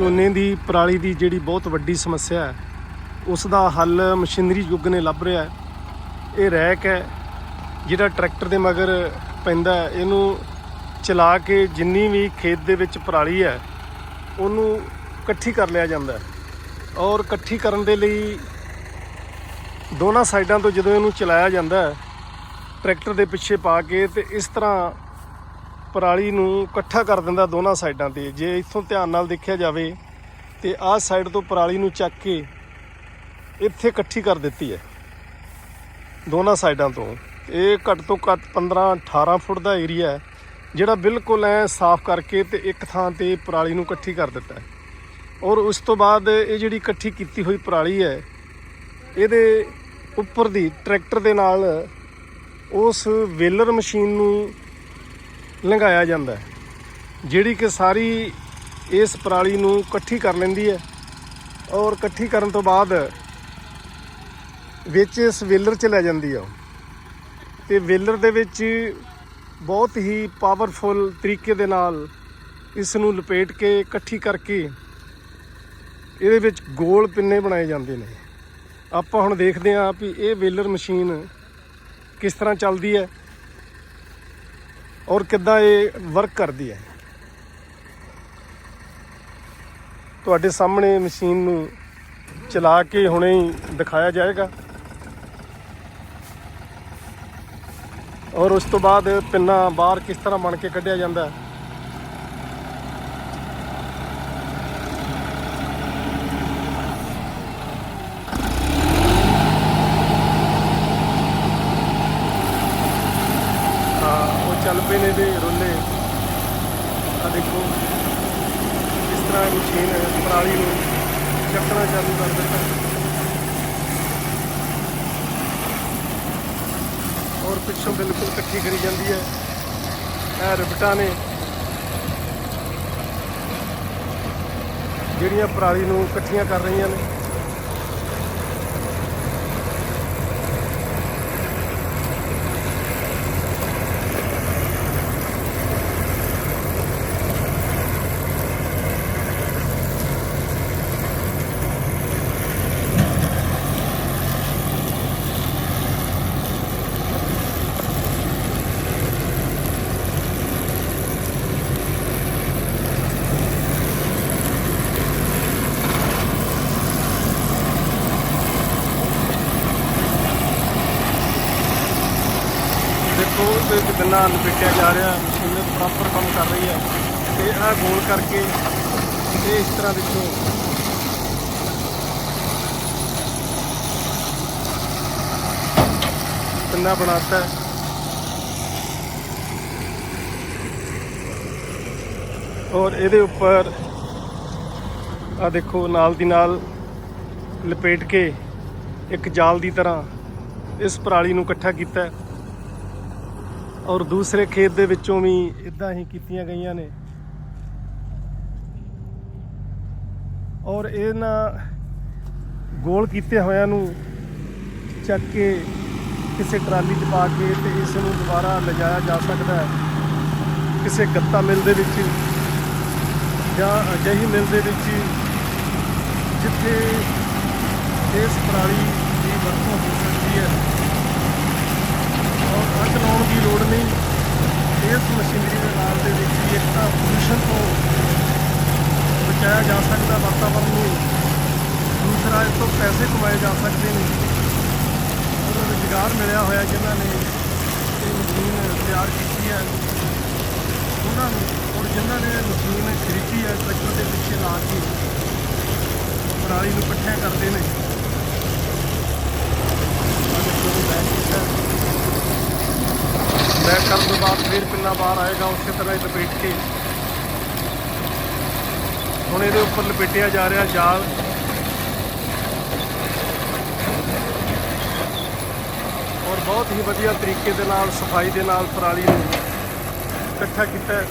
ਝੋਨੇ ਦੀ, ਪਰਾਲੀ ਦੀ ਜਿਹੜੀ ਬਹੁਤ ਵੱਡੀ ਸਮੱਸਿਆ ਹੈ, ਉਸ ਦਾ ਹੱਲ ਮਸ਼ੀਨਰੀ ਯੁੱਗ ਨੇ ਲੱਭ ਰਿਹਾ ਹੈ। ਇਹ ਰੈਕ ਹੈ, ਜਿਹੜਾ ਟਰੈਕਟਰ ਦੇ ਮਗਰ ਪੈਂਦਾ ਇਹਨੂੰ ਚਲਾ ਕੇ ਜਿੰਨੀ ਵੀ ਖੇਤ ਦੇ ਵਿੱਚ ਪਰਾਲੀ ਹੈ, ਉਹਨੂੰ ਇਕੱਠੀ ਕਰ ਲਿਆ ਜਾਂਦਾ ਹੈ। ਔਰ ਇਕੱਠੀ ਕਰਨ ਦੇ ਲਈ ਦੋਨਾਂ ਸਾਈਡਾਂ ਤੋਂ ਜਦੋਂ ਇਹਨੂੰ ਚਲਾਇਆ ਜਾਂਦਾ ਹੈ, ਟਰੈਕਟਰ ਦੇ ਪਿੱਛੇ ਪਾ ਕੇ ਤੇ ਇਸ ਤਰ੍ਹਾਂ ਪਰਾਲੀ ਨੂੰ ਇਕੱਠਾ ਕਰ ਦਿੰਦਾ ਦੋਨਾਂ ਸਾਈਡਾਂ ਤੇ। ਜੇ ਇੱਥੋਂ ਧਿਆਨ ਨਾਲ ਦੇਖਿਆ ਜਾਵੇ ਤੇ ਆਹ ਸਾਈਡ ਤੋਂ ਪਰਾਲੀ ਨੂੰ ਚੱਕ ਕੇ ਇੱਥੇ ਇਕੱਠੀ ਕਰ ਦਿੱਤੀ ਹੈ, ਦੋਨਾਂ ਸਾਈਡਾਂ ਤੋਂ। ਇਹ ਘੱਟ ਤੋਂ ਘੱਟ 15 18 ਫੁੱਟ ਦਾ ਏਰੀਆ ਹੈ, ਜਿਹੜਾ ਬਿਲਕੁਲ ਐ ਸਾਫ਼ ਕਰਕੇ ਤੇ ਇੱਕ ਥਾਂ ਤੇ ਪਰਾਲੀ ਨੂੰ ਇਕੱਠੀ ਕਰ ਦਿੱਤਾ ਹੈ। ਔਰ ਉਸ ਤੋਂ ਬਾਅਦ ਇਹ ਜਿਹੜੀ ਇਕੱਠੀ ਕੀਤੀ ਹੋਈ ਪਰਾਲੀ ਹੈ, ਇਹਦੇ ਉੱਪਰ ਦੀ ਟਰੈਕਟਰ ਦੇ ਨਾਲ ਉਸ ਵੇਲਰ ਮਸ਼ੀਨ ਨੂੰ ਲੰਘਾਇਆ ਜਾਂਦਾ ਹੈ। ਜਿਹੜੀ ਕਿ ਸਾਰੀ ਇਸ ਪਰਾਲੀ ਨੂੰ ਇਕੱਠੀ ਕਰ ਲੈਂਦੀ ਹੈ ਔਰ ਇਕੱਠੀ ਕਰਨ ਤੋਂ ਬਾਅਦ ਵਿੱਚ ਇਸ ਵੇਲਰ ਚ ਲੈ ਜਾਂਦੀ ਆ ਉਹ। ਤੇ ਵੇਲਰ ਦੇ ਵਿੱਚ ਬਹੁਤ ਹੀ ਪਾਵਰਫੁਲ ਤਰੀਕੇ ਦੇ ਨਾਲ ਇਸ ਨੂੰ ਲਪੇਟ ਕੇ ਇਕੱਠੀ ਕਰਕੇ ਇਹਦੇ ਵਿੱਚ ਗੋਲ ਪਿੰਨੇ ਬਣਾਏ ਜਾਂਦੇ ਨੇ। ਆਪਾਂ ਹੁਣ ਦੇਖਦੇ ਹਾਂ ਵੀ ਇਹ ਵੇਲਰ ਮਸ਼ੀਨ ਕਿਸ ਤਰ੍ਹਾਂ ਚੱਲਦੀ ਹੈ। ਔਰ ਕਿੱਦਾਂ ਇਹ ਵਰਕ ਕਰਦੀ ਹੈ? ਤੁਹਾਡੇ ਸਾਹਮਣੇ ਮਸ਼ੀਨ ਨੂੰ ਚਲਾ ਕੇ ਹੁਣੇ ਹੀ ਦਿਖਾਇਆ ਜਾਏਗਾ। ਔਰ ਉਸ ਤੋਂ ਬਾਅਦ ਪਿੰਨਾ ਬਾਹਰ ਕਿਸ ਤਰ੍ਹਾਂ ਬਣ ਕੇ ਕੱਢਿਆ ਜਾਂਦਾ ਹੈ ਉਹ ਚੱਲ ਪਏ ਨੇ ਦੇ ਰੋਲੇ ਆ ਦੇਖੋ ਇਸ ਤਰ੍ਹਾਂ ਇਹ ਮਸ਼ੀਨ ਪਰਾਲੀ ਨੂੰ ਚੱਕਣਾ ਚਾਲੂ ਕਰ ਦਿੱਤਾ। ਔਰ ਪਿੱਛੋਂ ਬਿਲਕੁਲ ਇਕੱਠੀ ਕਰੀ ਜਾਂਦੀ ਹੈ। ਇਹ ਰਿਬਟਾਂ ਨੇ ਜਿਹੜੀਆਂ ਪਰਾਲੀ ਨੂੰ ਇਕੱਠੀਆਂ ਕਰ ਰਹੀਆਂ ਨੇ ਦੇਖੋ ਇਹਦੇ ਵਿੱਚ ਗੰਨਾ ਲਪੇਟਿਆ ਜਾ ਰਿਹਾ ਪ੍ਰੋਪਰ ਕੰਮ ਕਰ ਰਹੀ ਹੈ ਤੇ ਆਹ ਗੋਲ ਕਰਕੇ ਇਹ ਇਸ ਤਰ੍ਹਾਂ ਦੇਖੋ। ਪਿੰਨਾ ਬਣਾਤਾ ਹੈ। ਔਰ ਇਹਦੇ ਉੱਪਰ ਆ ਦੇਖੋ, ਨਾਲ ਦੀ ਨਾਲ ਲਪੇਟ ਕੇ ਇੱਕ ਜਾਲ ਦੀ ਤਰ੍ਹਾਂ ਇਸ ਪਰਾਲੀ ਨੂੰ ਇਕੱਠਾ ਕੀਤਾ ਔਰ ਦੂਸਰੇ ਖੇਤ ਦੇ ਵਿੱਚੋਂ ਵੀ ਇਦਾਂ ਹੀ ਕੀਤੀਆਂ ਗਈਆਂ ਨੇ। ਔਰ ਇਹਨਾਂ ਗੋਲ ਕੀਤੇ ਹੋਇਆਂ ਨੂੰ ਚੱਕ ਕੇ ਕਿਸੇ ਟਰਾਲੀ 'ਚ ਪਾ ਕੇ ਤੇ ਇਸ ਨੂੰ ਦੁਬਾਰਾ ਲਿਜਾਇਆ ਜਾ ਸਕਦਾ ਹੈ। ਕਿਸੇ ਗੱਤਾ ਮਿਲ ਦੇ ਵਿੱਚ ਜਾਂ ਅਜਿਹੀ ਮਿਲ ਦੇ ਵਿੱਚ ਜਿੱਥੇ ਇਸ ਪਰਾਲੀ ਦੀ ਵਰਤੋਂ ਹੋ ਸਕਦੀ ਹੈ ਔਰ ਅੱਗ ਲਾਉਣ ਦੀ ਲੋੜ ਨਹੀਂ ਇਸ ਮਸ਼ੀਨਰੀ ਦੇ ਨਾਲ ਦੇ ਵਿੱਚ ਹੀ ਇੱਕ ਤਾਂ ਪੋਲੂਸ਼ਨ ਤੋਂ ਬਚਾਇਆ ਜਾ ਸਕਦਾ ਵਾਤਾਵਰਣ ਨੂੰ ਦੂਸਰਾ ਇਸ ਤੋਂ ਪੈਸੇ ਕਮਾਏ ਜਾ ਸਕਦੇ ਨੇ ਔਰ ਰੁਜ਼ਗਾਰ ਮਿਲਿਆ ਹੋਇਆ ਜਿਨ੍ਹਾਂ ਨੇ ਇਹ ਮਸ਼ੀਨ ਤਿਆਰ ਕੀਤੀ ਹੈ ਉਹਨਾਂ ਨੂੰ ਔਰ ਜਿਨ੍ਹਾਂ ਨੇ ਮਸ਼ੀਨ ਖਰੀਦੀ ਹੈ ਟਰੈਕਟਰ ਦੇ ਪਿੱਛੇ ਲਾ ਕੇ ਪਰਾਲੀ ਨੂੰ ਇਕੱਠਿਆਂ ਕਰਦੇ ਨੇ। ਆਹ ਕਰਨ ਤੋਂ ਬਾਅਦ ਫਿਰ ਪਿੰਨਾ ਬਾਹਰ ਆਏਗਾ, ਉਸੇ ਤਰ੍ਹਾਂ ਹੀ ਲਪੇਟ ਕੇ। ਹੁਣ ਇਹਦੇ ਉੱਪਰ ਲਪੇਟਿਆ ਜਾ ਰਿਹਾ ਜਾਲ। ਔਰ ਬਹੁਤ ਹੀ ਵਧੀਆ ਤਰੀਕੇ ਦੇ ਨਾਲ, ਸਫ਼ਾਈ ਦੇ ਨਾਲ ਪਰਾਲੀ ਨੂੰ ਇਕੱਠਾ ਕੀਤਾ ਹੈ।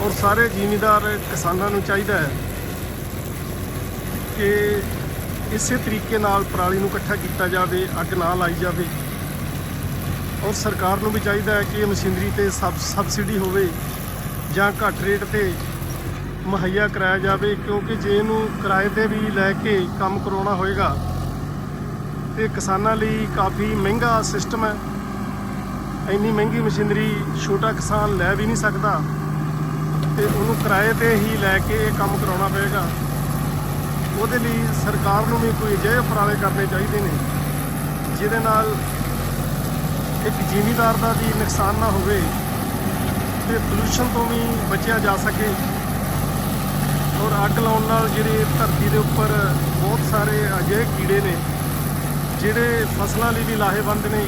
ਔਰ ਸਾਰੇ ਜ਼ਿਮੀਦਾਰ ਕਿਸਾਨਾਂ ਨੂੰ ਚਾਹੀਦਾ ਹੈ ਕਿ ਇਸੇ ਤਰੀਕੇ ਨਾਲ ਪਰਾਲੀ ਨੂੰ ਇਕੱਠਾ ਕੀਤਾ ਜਾਵੇ, ਅੱਗ ਨਾ ਲਾਈ ਜਾਵੇ। ਔਰ ਸਰਕਾਰ ਨੂੰ ਵੀ ਚਾਹੀਦਾ ਹੈ ਕਿ ਇਹ ਮਸ਼ੀਨਰੀ ਤੇ ਸਬ, ਸਬਸਿਡੀ ਹੋਵੇ ਜਾਂ ਘੱਟ ਰੇਟ ਤੇ ਮੁਹੱਈਆ ਕਰਾਇਆ ਜਾਵੇ ਕਿਉਂਕਿ ਜੇ ਇਹਨੂੰ ਕਿਰਾਏ ਤੇ ਵੀ ਲੈ ਕੇ ਕੰਮ ਕਰਾਉਣਾ ਹੋਏਗਾ ਤੇ ਕਿਸਾਨਾਂ ਲਈ ਕਾਫੀ ਮਹਿੰਗਾ ਸਿਸਟਮ ਹੈ। ਇੰਨੀ ਮਹਿੰਗੀ ਮਸ਼ੀਨਰੀ ਛੋਟਾ ਕਿਸਾਨ ਲੈ ਵੀ ਨਹੀਂ ਸਕਦਾ ਤੇ ਉਹਨੂੰ ਕਿਰਾਏ ਤੇ ਹੀ ਲੈ ਕੇ ਇਹ ਕੰਮ ਕਰਾਉਣਾ ਪਏਗਾ। ਉਹਦੇ ਲਈ ਸਰਕਾਰ ਨੂੰ ਵੀ ਕੋਈ ਅਜਿਹੇ ਉਪਰਾਲੇ ਕਰਨੇ ਚਾਹੀਦੇ ਨੇ, ਜਿਹਦੇ ਨਾਲ ਇੱਕ ਜ਼ਿਮੀਦਾਰ ਦਾ ਵੀ ਨੁਕਸਾਨ ਨਾ ਹੋਵੇ ਤੇ ਪੋਲੂਸ਼ਨ ਤੋਂ ਵੀ ਬਚਿਆ ਜਾ ਸਕੇ। ਔਰ ਅੱਗ ਲਾਉਣ ਨਾਲ ਜਿਹੜੇ ਧਰਤੀ ਦੇ ਉੱਪਰ ਬਹੁਤ ਸਾਰੇ ਅਜਿਹੇ ਕੀੜੇ ਨੇ, ਜਿਹੜੇ ਫਸਲਾਂ ਲਈ ਵੀ ਲਾਹੇਵੰਦ ਨੇ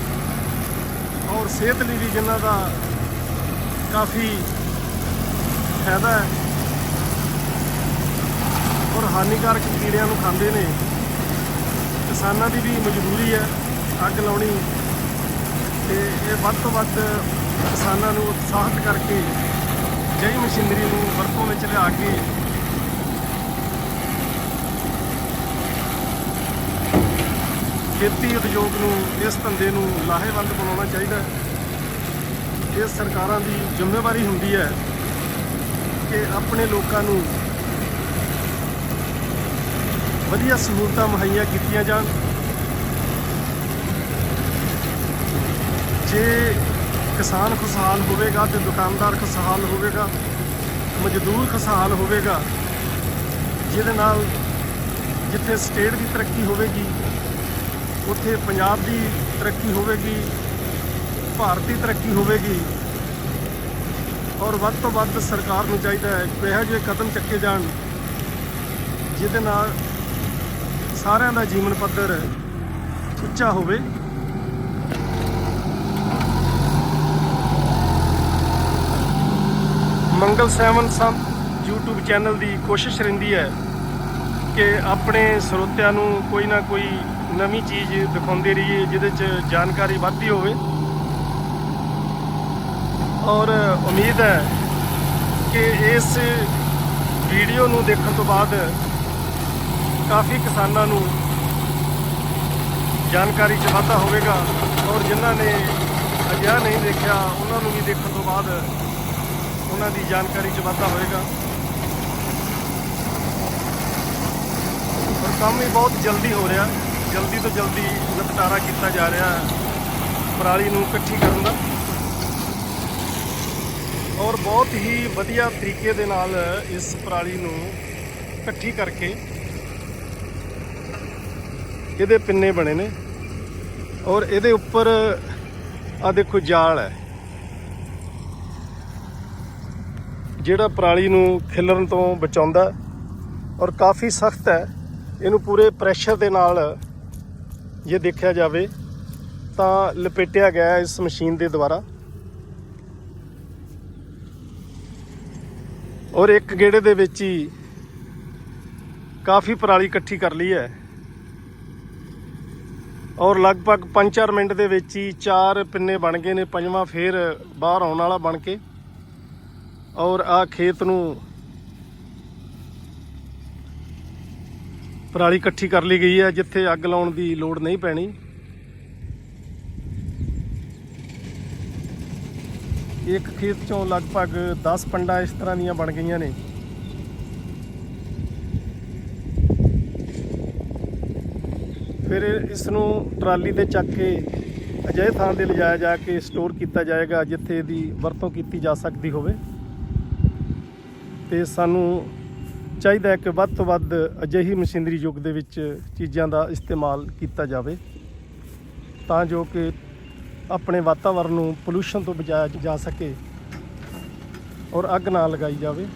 ਔਰ ਸਿਹਤ ਲਈ ਵੀ ਜਿਨ੍ਹਾਂ ਦਾ ਕਾਫੀ ਫਾਇਦਾ ਹੈ ਔਰ ਹਾਨੀਕਾਰਕ ਕੀੜਿਆਂ ਨੂੰ ਖਾਂਦੇ ਨੇ, ਕਿਸਾਨਾਂ ਦੀ ਵੀ ਮਜਬੂਰੀ ਹੈ ਅੱਗ ਲਾਉਣੀ ਤੇ ਇਹ ਵੱਧ ਤੋਂ ਵੱਧ ਕਿਸਾਨਾਂ ਨੂੰ ਉਤਸ਼ਾਹਿਤ ਕਰਕੇ ਜਈ ਮਸ਼ੀਨਰੀ ਨੂੰ ਵਰਤੋਂ ਵਿੱਚ ਲਿਆ ਕੇ ਖੇਤੀ ਉਦਯੋਗ ਨੂੰ, ਇਸ ਧੰਦੇ ਨੂੰ ਲਾਹੇਵੰਦ ਬਣਾਉਣਾ ਚਾਹੀਦਾ ਹੈ। ਇਹ ਸਰਕਾਰਾਂ ਦੀ ਜ਼ਿੰਮੇਵਾਰੀ ਹੁੰਦੀ ਹੈ ਕਿ ਆਪਣੇ ਲੋਕਾਂ ਨੂੰ ਵਧੀਆ ਸਹੂਲਤਾਂ ਮੁਹੱਈਆ ਕੀਤੀਆਂ ਜਾਣ। ਜੇ ਕਿਸਾਨ ਖੁਸ਼ਹਾਲ ਹੋਵੇਗਾ ਤੇ ਦੁਕਾਨਦਾਰ ਖੁਸ਼ਹਾਲ ਹੋਵੇਗਾ, ਮਜ਼ਦੂਰ ਖੁਸ਼ਹਾਲ ਹੋਵੇਗਾ, ਜਿਹਦੇ ਨਾਲ ਜਿੱਥੇ ਸਟੇਟ ਦੀ ਤਰੱਕੀ ਹੋਵੇਗੀ ਉੱਥੇ ਪੰਜਾਬ ਦੀ ਤਰੱਕੀ ਹੋਵੇਗੀ, ਭਾਰਤ ਦੀ ਤਰੱਕੀ ਹੋਵੇਗੀ ਔਰ ਵੱਧ ਤੋਂ ਵੱਧ ਸਰਕਾਰ ਨੂੰ ਚਾਹੀਦਾ ਹੈ ਕਿ ਇਹੋ ਜਿਹੇ ਕਦਮ ਚੱਕੇ ਜਾਣ, ਜਿਹਦੇ ਨਾਲ ਸਾਰਿਆਂ ਦਾ ਜੀਵਨ ਪੱਧਰ ਉੱਚਾ ਹੋਵੇ। Mangal seven Sant YouTube channel ਦੀ ਕੋਸ਼ਿਸ਼ ਰਹਿੰਦੀ ਹੈ ਕਿ ਆਪਣੇ ਸਰੋਤਿਆਂ ਨੂੰ ਕੋਈ ਨਾ ਕੋਈ ਨਵੀਂ ਚੀਜ਼ ਦਿਖਾਉਂਦੇ ਰਹੀਏ, ਜਿਹਦੇ 'ਚ ਜਾਣਕਾਰੀ ਵੱਧਦੀ ਹੋਵੇ। ਔਰ ਉਮੀਦ ਹੈ ਕਿ ਇਸ ਵੀਡੀਓ ਨੂੰ ਦੇਖਣ ਤੋਂ ਬਾਅਦ ਕਾਫੀ ਕਿਸਾਨਾਂ ਨੂੰ ਜਾਣਕਾਰੀ 'ਚ ਵਾਧਾ ਹੋਵੇਗਾ। ਔਰ ਜਿਨ੍ਹਾਂ ਨੇ ਅਜਿਹਾ ਨਹੀਂ ਦੇਖਿਆ, ਉਹਨਾਂ ਨੂੰ ਵੀ ਦੇਖਣ ਤੋਂ ਬਾਅਦ ਉਹਨਾਂ ਦੀ ਜਾਣਕਾਰੀ 'ਚ ਵਾਧਾ ਹੋਵੇਗਾ। ਔਰ ਕੰਮ ਵੀ ਬਹੁਤ ਜਲਦੀ ਹੋ ਰਿਹਾ। ਜਲਦੀ ਤੋਂ ਜਲਦੀ ਨਿਪਟਾਰਾ ਕੀਤਾ ਜਾ ਰਿਹਾ ਪਰਾਲੀ ਨੂੰ ਇਕੱਠੀ ਕਰਨ ਦਾ। ਔਰ ਬਹੁਤ ਹੀ ਵਧੀਆ ਤਰੀਕੇ ਦੇ ਨਾਲ ਇਸ ਪਰਾਲੀ ਨੂੰ ਇਕੱਠੀ ਕਰਕੇ ਇਹਦੇ ਪਿੰਨੇ ਬਣੇ ਨੇ। ਔਰ ਇਹਦੇ ਉੱਪਰ ਆ ਦੇਖੋ ਜਾਲ ਹੈ। ਜਿਹੜਾ ਪਰਾਲੀ ਨੂੰ ਖਿਲਰਨ ਤੋਂ ਬਚਾਉਂਦਾ ਔਰ ਕਾਫੀ ਸਖਤ ਹੈ। ਇਹਨੂੰ ਪੂਰੇ ਪ੍ਰੈਸ਼ਰ ਦੇ ਨਾਲ ਜੇ ਦੇਖਿਆ ਜਾਵੇ ਤਾਂ ਲਪੇਟਿਆ ਗਿਆ ਇਸ ਮਸ਼ੀਨ ਦੇ ਦੁਆਰਾ। ਔਰ ਇੱਕ ਗੇੜੇ ਦੇ ਵਿੱਚ ਹੀ ਕਾਫੀ ਪਰਾਲੀ ਇਕੱਠੀ ਕਰ ਲਈ ਹੈ। ਔਰ ਲਗਭਗ 5-4 ਮਿੰਟ ਦੇ ਵਿੱਚ ਹੀ ਚਾਰ ਪਿੰਨੇ ਬਣ ਗਏ ਨੇ, ਪੰਜਵਾਂ ਫੇਰ ਬਾਹਰ ਆਉਣ ਵਾਲਾ ਬਣ ਕੇ। ਔਰ ਆ ਖੇਤ ਨੂੰ ਪਰਾਲੀ ਇਕੱਠੀ ਕਰ ਲਈ ਗਈ ਹੈ, ਜਿੱਥੇ ਅੱਗ ਲਾਉਣ ਦੀ ਲੋੜ ਨਹੀਂ ਪੈਣੀ। ਇੱਕ ਖੇਤ ਚੋਂ ਲਗਭਗ 10 ਪੰਡਾ ਇਸ ਤਰ੍ਹਾਂ ਦੀਆਂ ਬਣ ਗਈਆਂ ਨੇ। ਫਿਰ ਇਸ ਨੂੰ ਟਰਾਲੀ ਤੇ ਚੱਕ ਕੇ ਅਜਿਹੇ ਥਾਂ ਤੇ ਲਿਜਾਇਆ ਜਾ ਕੇ ਸਟੋਰ ਕੀਤਾ ਜਾਏਗਾ, ਜਿੱਥੇ ਇਹਦੀ ਵਰਤੋਂ ਕੀਤੀ ਜਾ ਸਕਦੀ ਹੋਵੇ। ਤੇ ਸਾਨੂੰ ਚਾਹੀਦਾ ਹੈ ਕਿ ਵੱਧ ਤੋਂ ਵੱਧ ਅਜਿਹੀ ਮਸ਼ੀਨਰੀ ਯੁੱਗ ਦੇ ਵਿੱਚ ਚੀਜ਼ਾਂ ਦਾ ਇਸਤੇਮਾਲ ਕੀਤਾ ਜਾਵੇ, ਤਾਂ ਜੋ ਕਿ ਆਪਣੇ ਵਾਤਾਵਰਣ ਨੂੰ ਪੋਲੂਸ਼ਨ ਤੋਂ ਬਚਾਇਆ ਜਾ ਸਕੇ ਔਰ ਅੱਗ ਨਾ ਲਗਾਈ ਜਾਵੇ।